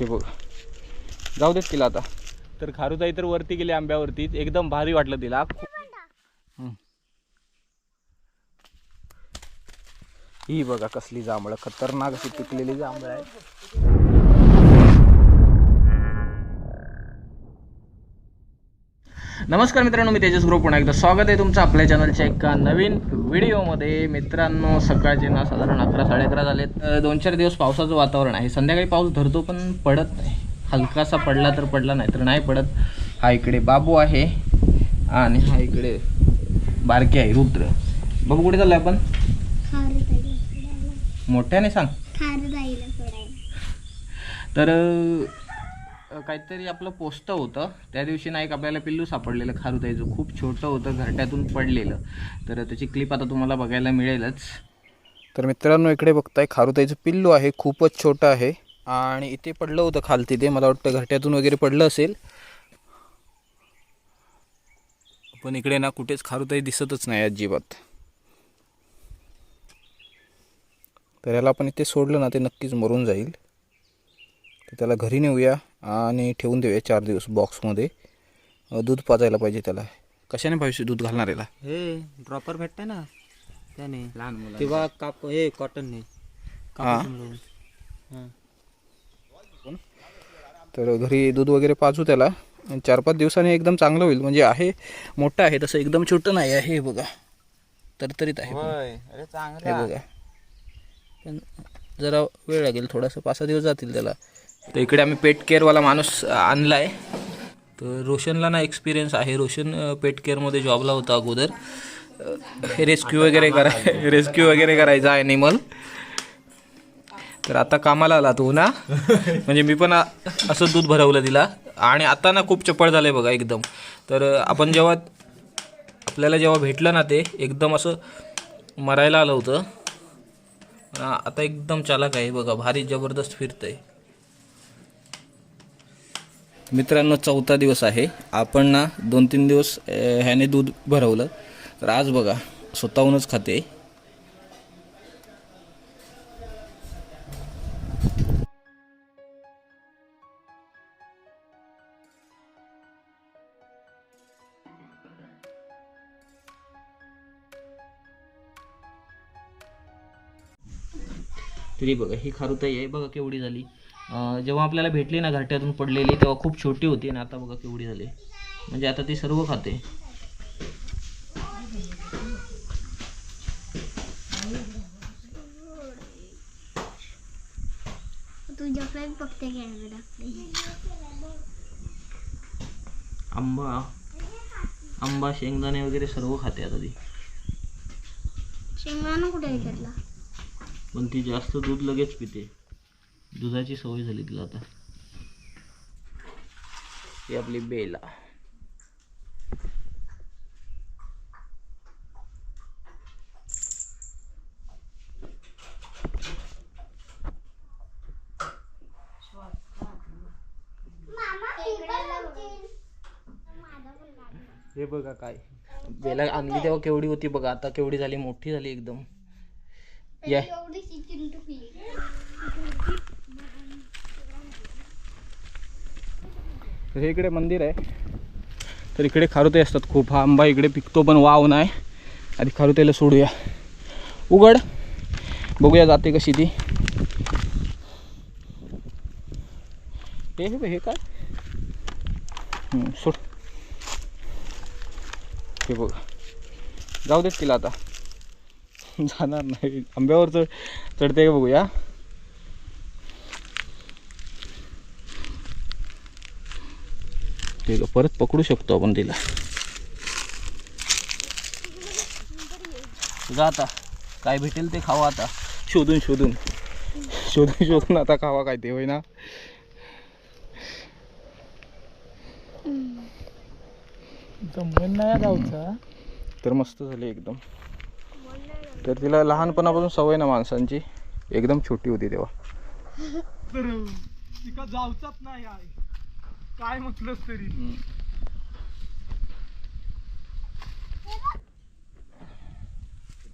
हे बघ. जाऊ देत तिला आता. तर खारुताई तर वरती गेली आंब्यावरती. एकदम भारी वाटलं तिला. ही बघा कसली जांभळं. खतरनाक अशी पिकलेली जांभळं आहे. नमस्कार मित्रांनो मी तेजस ग्रुप. पुन्हा एकदा स्वागत आहे तुमचं आपल्या चॅनलच्या एका नवीन व्हिडिओमध्ये मित्रांनो सकाळचे ना साधारण अकरा साडे अकरा झालेत. अं, दोन चार दिवस पावसाचं वातावरण आहे. संध्याकाळी पाऊस धरतो पण पडत नाही. हलकासा पडला तर पडला नाही तर नाही पडत. हा इकडे बाबू आहे आणि हा इकडे बारके आहे रुद्र. बाबू कुठे चाललोय आपण? मोठ्याने सांग. तर काहीतरी आपलं पोस्तं होतं. त्या दिवशी ना एक आपल्याला पिल्लू सापडलेलं खारुताईचं खूप छोटं होतं घरट्यातून पडलेलं. तर त्याची क्लिप आता तुम्हाला बघायला मिळेलच. तर मित्रांनो इकडे बघताय खारुताईचं पिल्लू आहे खूपच छोटं आहे. आणि इथे पडलं होतं खालती ते मला वाटतं घरट्यातून वगैरे पडलं असेल. पण इकडे ना कुठेच खारुताई दिसतच नाही अजिबात. तर याला आपण इथे सोडलं ना ते नक्कीच मरून जाईल. तर त्याला घरी नेऊया. आणि ठेवून देऊया चार दिवस बॉक्समध्ये दूध पाजायला पाहिजे त्याला. कशाने पाहिजे दूध घालणार याला? हे ड्रॉपर भेटते ना? त्याने. लहान मुलं किंवा काप हे कॉटनने कापूस मिळवून. हां. तर घरी दूध वगैरे पाजू त्याला. आणि चार पाच दिवसांनी एकदम चांगलं होईल. म्हणजे आहे मोठं आहे तसं एकदम छोटं नाही आहे हे बघा. तरतरीत आहे. चांगलं हे बघा. पण जरा वेळ लागेल थोडासा पाच सहा दिवस जातील त्याला. तर इकडे आम्ही पेट केअरवाला माणूस आणला आहे तर रोशनला ना एक्सपिरियन्स आहे. रोशन पेट केअरमध्ये जॉबला होता अगोदर. रेस्क्यू वगैरे कराय रेस्क्यू वगैरे करायचा ॲनिमल तर आता कामाला आला तो ना? म्हणजे मी पण असं दूध भरवलं तिला. आणि आता ना खूप चपळ झालं आहे बघा एकदम. तर आपण जेव्हा आपल्याला जेव्हा भेटलं ना ते एकदम असं मरायला आलं होतं. आता एकदम चालाक आहे बघा. भारी जबरदस्त फिरतंय. मित्रांनो चौथा दिवस आहे. आपण ना दोन तीन दिवस ह्याने दूध भरवलं. तर आज बघा स्वतःहूनच खाते तरी बघा ही खारुताई आहे. बघा केवढी झाली. जेव्हा आपल्याला भेटली ना घरट्यातून पडलेली तेव्हा खूप छोटी होती आणि आता बघा केवढी झाली. म्हणजे आता ती सर्व खाते. आंबा. आंबा शेंगदाणे वगैरे सर्व खाते आता ती. शेंगदाणा कुठे विचारला पण ती जास्त दूध लगेच पिते. दुधाची सवय झाली तिला आता. ही आपली बेला. हे बघा काय. बेला आणली तेव्हा केवढी होती बघा आता केवढी झाली मोठी झाली एकदम. या. तर हे इकडे मंदिर आहे. तर इकडे खारुते असतात खूप. हा आंबा इकडे पिकतो पण वाव नाही. आधी खारुतेला सोडूया. उघड. बघूया जाते कशी ती. हे हे हे काय? सोड. हे बघ. जाऊ देत तिला आता. जाणार नाही. आंब्यावर चढ चढते का बघूया? ठीक आहे परत पकडू शकतो आपण तिला. जा आता काय भेटेल ते खावा आता. शोधून शोधून. शोधून शोधून आता खावा काय ते होय ना? तर मस्त झाली एकदम. तर तिला लहानपणापासून सवय ना माणसांची. एकदम छोटी होती तेव्हा. तिका जाऊचाच नाही काय म्हटलंस तरी?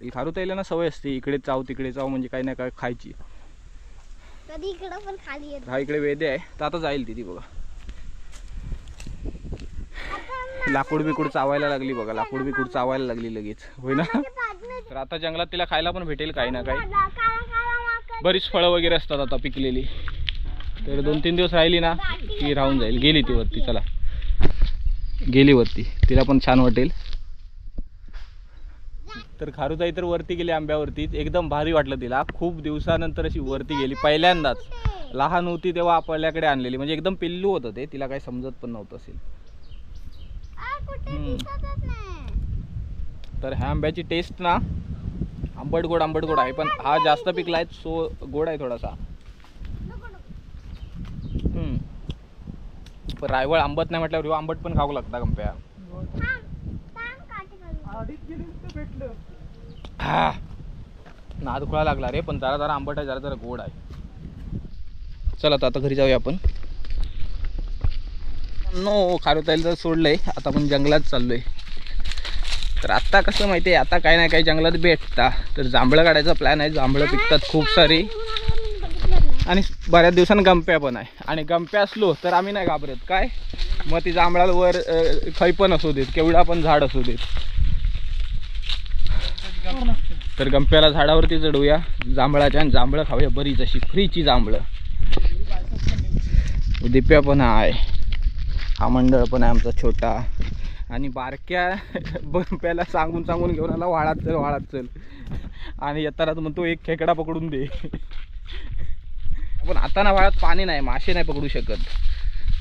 खारुताईला ना सवय असते इकडे चाव तिकडे चाव म्हणजे काही ना काय खायची. कधी इकडं पण खाली येत हा इकडे वेदे आहे. तर आता जाईल ती ती बघा. लाकूड बिकूड चावायला लागली बघा लाकूड बिकूड चावायला लागली लगेच. होय ना? तर आता जंगलात तिला खायला पण भेटेल काही ना काही. बरीच फळं वगैरे असतात आता पिकलेली. तर दोन तीन दिवस राहिली ना ती राहून जाईल. गेली ती वरती चला. गेली वरती. तिला पण छान वाटेल. तर खारुताई तर वरती गेली आंब्यावरती. एकदम भारी वाटलं तिला. खूप दिवसानंतर अशी वरती गेली पहिल्यांदाच. लहान होती तेव्हा आपल्याकडे आणलेली. म्हणजे एकदम पिल्लू होतं ते. तिला काही समजत पण नव्हतं असेल. तर ह्या आंब्याची टेस्ट ना आंबट गोड आंबट गोड आहे. पण हा जास्त पिकला आहे सो गोड आहे थोडासा हम्म. पण रायवळ आंबट नाही म्हटल्यावर ह्यो आंबट पण खाऊ लागता गंप्या. थांब थांब हा. नाद खुळा लागला रे पण जरा जरा आंबट आहे जरा जरा गोड आहे. चला आता आता घरी जाऊया आपण. नो खारुताईला तर सोडलंय आता आपण जंगलात चाललोय. तर आता कसं माहिती आहे आता काय नाही काय जंगलात भेटता. तर जांभळं काढायचा प्लॅन आहे. जांभळं पिकतात खूप सारी. आणि बऱ्याच दिवसांनी गंप्या पण आहे. आणि गंप्या असलो तर आम्ही नाही घाबरत. काय? मग ती जांभळावर वर खै पण असू देत केवढा पण झाड असू देत. तर गंप्याला झाडावरती चढवूया जांभळाच्या आणि जांभळं खाऊया बरीच अशी फ्रीची जांभळं. दिप्या पण आहे. हा मंडळ पण आहे आमचा छोटा. आणि बारक्या गंप्याला सांगून सांगून घेऊन आला वाळात चल वाळात चल. आणि येतानाच तो म्हणतो एक खेकडा पकडून दे. पण आता ना वाळात पाणी नाही मासे नाही पकडू शकत.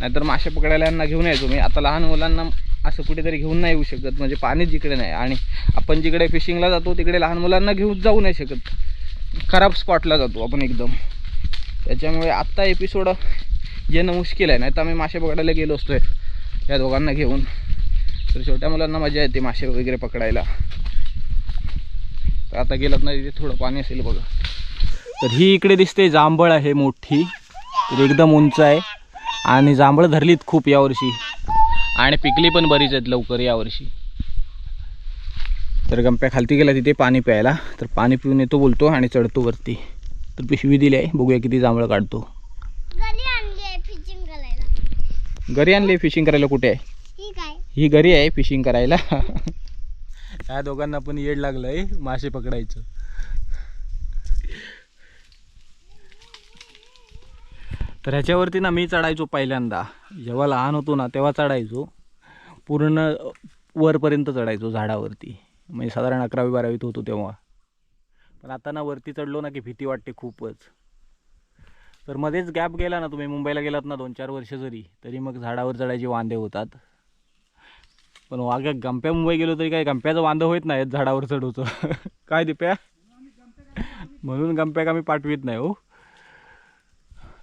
नाहीतर मासे पकडायला घेऊन यायचो मी आता लहान मुलांना असं कुठेतरी घेऊन नाही येऊ शकत. म्हणजे पाणी जिकडे नाही. आणि आपण जिकडे फिशिंगला जातो तिकडे लहान मुलांना घेऊन जाऊ नाही शकत. खराब स्पॉटला जातो आपण एकदम. त्याच्यामुळे आत्ता एपिसोड येणं मुश्किल आहे. नाही तर आम्ही मासे पकडायला गेलो असतो या दोघांना घेऊन. तर छोट्या मुलांना मजा येते मासे वगैरे पकडायला. तर आता गेलात नाही तिथे थोडं पाणी असेल बघा. तर ही इकडे दिसते जांभळ आहे मोठी. तर एकदम उंच आहे. आणि जांभळं धरलीत खूप यावर्षी. आणि पिकली पण बरीच आहेत लवकर यावर्षी. तर गंप्या खालती गेला तिथे पाणी प्यायला. तर पाणी पिऊन येतो बोलतो आणि चढतो वरती. तर पिशवी दिली आहे. बघूया किती जांभळं काढतो. आहे घरी आणले फिशिंग करायला कुठे? आहे ही ही घरी आहे फिशिंग करायला. ह्या दोघांना पण येड लागलंय. मासे पकडायचं. तर ह्याच्यावरती ना मी चढायचो पहिल्यांदा. जेव्हा लहान होतो ना तेव्हा चढायचो. पूर्ण वरपर्यंत चढायचो झाडावरती. म्हणजे साधारण अकरावी बारावीत होतो तेव्हा. पण आता ना वरती चढलो ना की भीती वाटते खूपच. तर मध्येच गॅप गेला ना तुम्ही मुंबईला गेलात ना दोन चार वर्ष जरी तरी मग झाडावर चढायचे वांदे होतात. पण वाघ्या गंप्या मुंबई गेलो तरी काय गंप्याचं वांदं होत नाही झाडावर चढवचं काय दिप्या? म्हणून गंप्या का मी पाठवित नाही हो?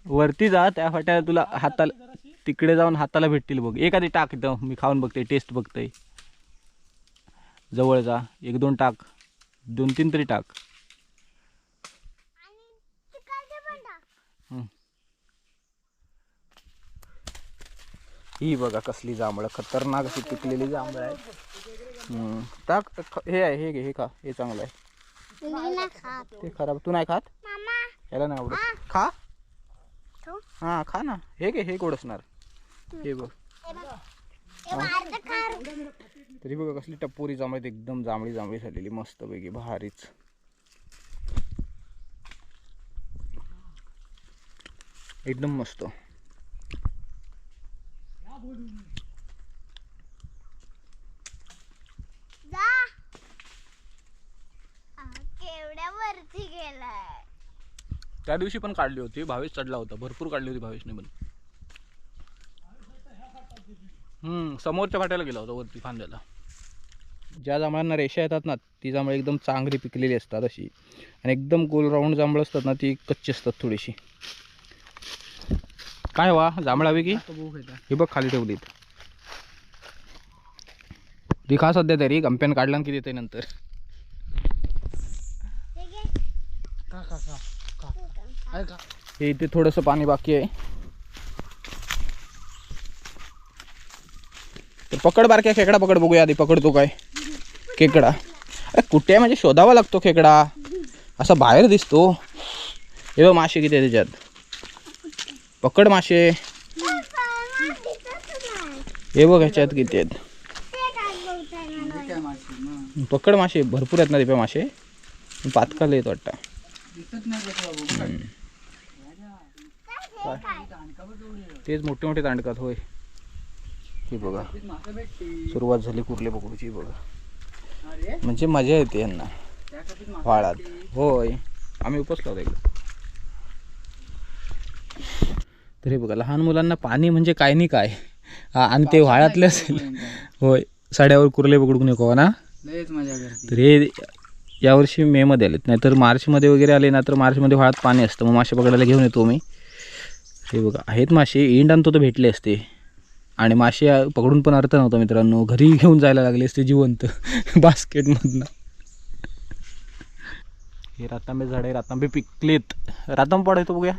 वरती जा त्या फाट्या तुला हाताला तिकडे जाऊन हाताला भेटतील बघ. एखादी टाक इथं मी खाऊन बघते टेस्ट बघते. जवळ जा. एक दोन टाक. दोन तीन तरी टाक. हं. बघा कसली जांभळं. खतरनाक अशी पिकलेली जांभळं आहे. टाक. हे आहे हे घे हे खा. हे चांगलं आहे. ते खराब. तू नाही खात? मामा. याला नाही आवडत. खा. हां खा ना. हे घे हे गोड असणार. हे बघ. तर बघा कसली टप्पोरी जांभळी एकदम जांभळी जांभळी झालेली मस्त पैकी भारीच. एकदम मस्त. केवढ्या वरती गेलाय. त्या दिवशी पण काढली होती. भावेश चढला होता. भरपूर काढली होती भावेशने पण. हम्म समोरच्या फाट्याला गेला होता वरती फांद्याला. ज्या जांभळांना रेषा येतात ना ती जांभळं एकदम चांगली पिकलेली असतात अशी. आणि एकदम गोल राऊंड जांभळं असतात ना ती कच्ची असतात थोडीशी. काय वा जांभळं हवी की? हे बघ खाली ठेवलीत. ती खा सध्या तरी गंप्यान काढला की देते नंतर हे का? हे इथे थोडंसं पाणी बाकी आहे. तर पकड बारक्या खेकडा पकड बघूया आधी पकडतो काय. खेकडा. अरे कुठे आहे? म्हणजे शोधावा लागतो खेकडा. असा बाहेर दिसतो. हे बघ मासे किती आहे त्याच्यात. पकड मासे. हे बघ ह्याच्यात किती आहेत. पकड मासे भरपूर आहेत ना दिप्या मासे. पातकाल येत वाटतं. तेच मोठे मोठे तांडकात होय. हे बघा. सुरुवात झाली कुर्ले पकडूची बघा. म्हणजे मजा येते यांना. वाळात. होय. आम्ही उपसलो होतो एकदा. तर हे बघा लहान मुलांना पाणी म्हणजे काय नाही काय. हा, आणि ते वाळातले असेल. होय. साड्यावर कुर्ले पकडून नको ना? मजा करते. तर हे यावर्षी मेमध्ये आलेत. नाहीतर मार्चमध्ये वगैरे आले ना तर मार्चमध्ये वाळात पाणी असतं. मग मासे पकडायला घेऊन येतो मी. हे बघा आहेत मासे. इंड आणतो तर भेटले असते. आणि मासे पकडून पण अर्थ नव्हता मित्रांनो. घरी घेऊन जायला लागले असते जिवंत. बास्केटमधनं. हे रातांबे झाडे रातांबे पिकलेत. रातांब पडायचो बघूया.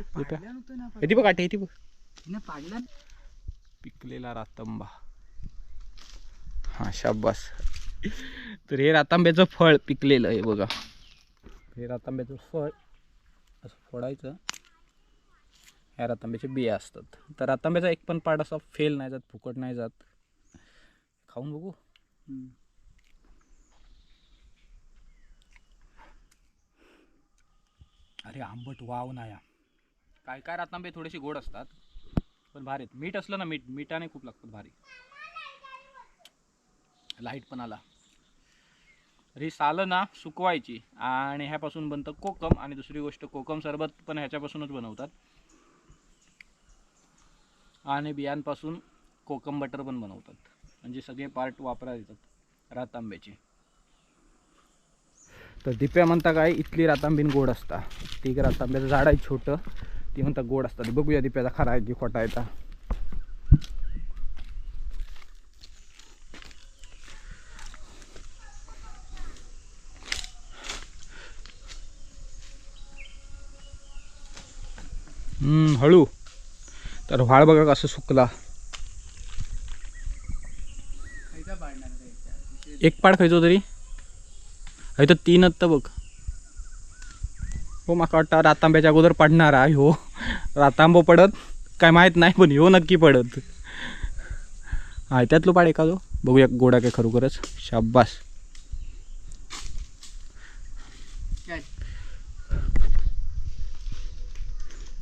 येते बघ आठे येते बघ. पाडला पिकलेला रातांबा. हा शाबास. तर हे रातांब्याचं फळ पिकलेलं आहे बघा. हे रातांब्याचं फळ असं फोडायचं. ह्या रातांब्याचे बिया असतात. तर रातांब्याचा एक पण पार्ट असा फेल नाही जात फुकट नाही जात. खाऊन बघू. अरे आंबट वाव नाया काय काय रातांबे थोडेसे गोड असतात पण भारी आहेत. मीठ असलं ना मीठ मिठाने खूप लागतात भारी. लाइट पण आला. रे ही सालं ना सुकवायची आणि ह्यापासून बनतं कोकम आणि दुसरी गोष्ट कोकम सरबत पण ह्याच्यापासूनच बनवतात. आणि बियांपासून कोकम बटर पण बनवतात. म्हणजे सगळे पार्ट वापरात येतात रातांब्याचे. तर दिप्या म्हणता काय इथली रातांबीन गोड असता. ती रातांब्याचं झाड आहे छोटं ती म्हणता गोड असतात. बघूया दिप्याचा खरा आहे की खोटा आहे हळू. तर व्हाळ बघा कसं सुकला. एक पाड खायचो तरी. हय तर तीन आत्ता बघ. हो माका वाटतं रातांब्याच्या अगोदर पडणार आहे हो. रातांबो पडत काय माहीत नाही पण हो नक्की पडत. हा त्यातलो पाड एखादो. बघूया गोडा काय खरोखरच. शाब्बास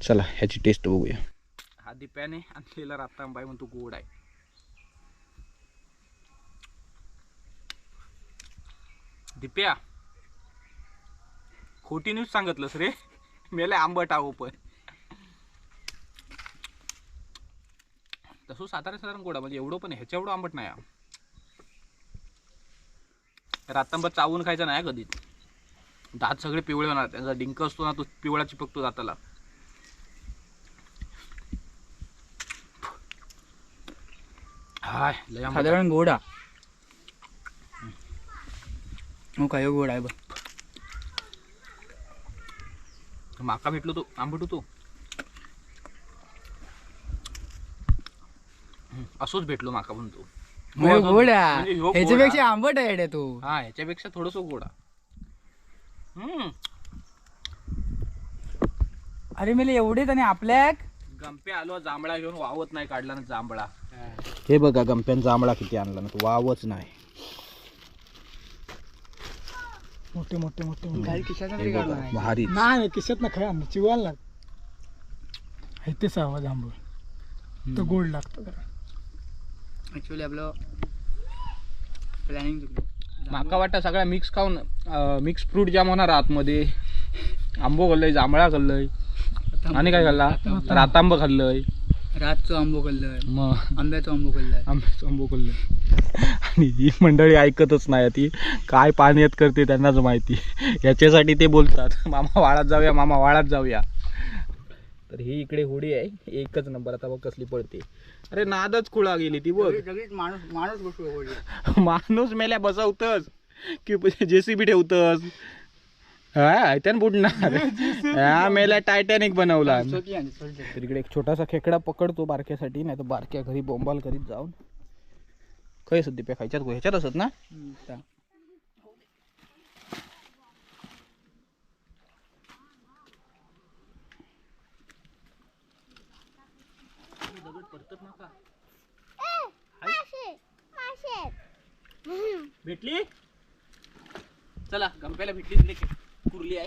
चला ह्याची टेस्ट बघूया. हा दिप्याने आणलेला रातांबा आहे म्हणतो गोड आहे. दिप्या खोटी न्यूज सांगितलंस रे. मेले आंबट आहो पण. तसं साधारण साधारण गोडा म्हणजे एवढं पण ह्याच्या एवढं आंबट नाही रातांबा चावून खायचा नाही कधीच. दात सगळे पिवळे होणार त्यांचा डिंक असतो ना तो पिवळा चिपकतो दाताला. हाय लय आंबट. आहे. साधारण गोडा. हो काय गोड आहे बघ. माका भेटलो तो आंबट होतो. हम्म, असोच भेटलो माका म्हणतो मग गोडा म्हणजे ह्यो ह्याच्यापेक्षा गोडा. आंबट आहे रे तू. हा ह्याच्यापेक्षा थोडस गोडा हम्म. अरे मेले एवढेच आणि आपल्या गंपे आलो जांभळा घेऊन वावत नाही काढला ना जांभळा. हे बघा गंप्यान जांभळा किती आणला ना तो वावच नाही. मोठे मोठे मोठे काही खिशात हे बघा, भारी. नाही खिशात ना खया चिवायला लाग तेच आवाज आंबट तो गोड लागतो ऍक्च्युली आपलं प्लॅनिंग माका वाटतं सगळ्या मिक्स खाऊन मिक्स फ्रूट जाम होणार आतमध्ये. आंबो खाल्लंय जांभळा खाल्लंय. आणि काय खाल्ला? रातांब खाल्लंय. रातचो आंबो खाल्लंय मग आंब्याचो आंबो खाल्लाय आंब्याचं आंबो खाल्लंय आणि ही मंडळी ऐकतच नाही ती काय पाण्यात करते त्यांनाच माहिती. याच्यासाठी ते बोलतात मामा वाळात जाऊया मामा वाळात जाऊया. तर ही इकडे होडी आहे एकच नंबर. आता बघ कसली पडते. अरे नादच खुळा गेली ती बघ. सगळीच माणूस माणूस बसलो माणूस मेल्या बसवतस. की जेसीबी ठेवतस. हा त्यान बुडणार. हा मेल्या टायटॅनिक बनवला तर इकडे एक छोटासा खेकडा पकडतो बारक्यासाठी नाही तर बारक्या घरी बोंबाल करीत जाऊन. काय असत दिप्या खायच्यात ह्याच्यात असत ना? भेटली? चला गंप्याला भेटली कुरली आहे.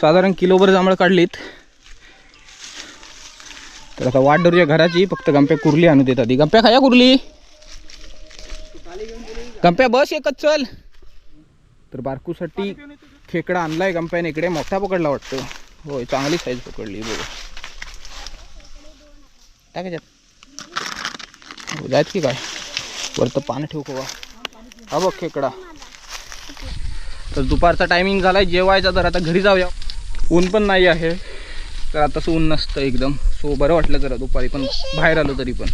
साधारण किलोभर जांभळं काढलीत. तर आता वाट धरूया घराची फक्त गंप्या कुरली आणू देत आधी. गंप्या खाया कुरली? गंप्या बस एकच चल. तर बारकूसाठी खेकडा आणलाय गंप्याने इकडे मोठा पकडला वाटतो. होय चांगली साईज पकडली बघ. टाकायच्यात हो, जायत की काय? वरतं पाणी ठेवू कवा हा बघ खेकडा. तर दुपारचा टायमिंग झाला आहे जेवायचा तर आता घरी जाऊया. ऊन पण नाही आहे. तर आताच ऊन नसतं एकदम. सो बरं वाटलं जरा दुपारी पण बाहेर आलो तरी पण.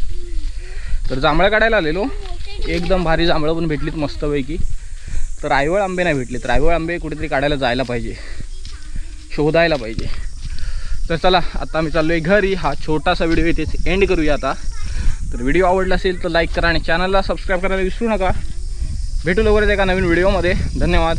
तर जांभळं काढायला आलेलो. एकदम भारी जांभळं पण भेटलीत मस्तपैकी. तर रायवळ आंबे नाही भेटले तर रायवळ आंबे कुठेतरी काढायला जायला पाहिजे. शोधायला पाहिजे. तर चला आता मी चाललो आहे घरी. हा छोटासा व्हिडिओ इथेच एंड करूया आता. तर व्हिडिओ आवडला असेल तर लाईक करा आणि चॅनलला सबस्क्राईब करायला विसरू नका. भेटू लवकरच एका नवीन व्हिडिओमध्ये. धन्यवाद.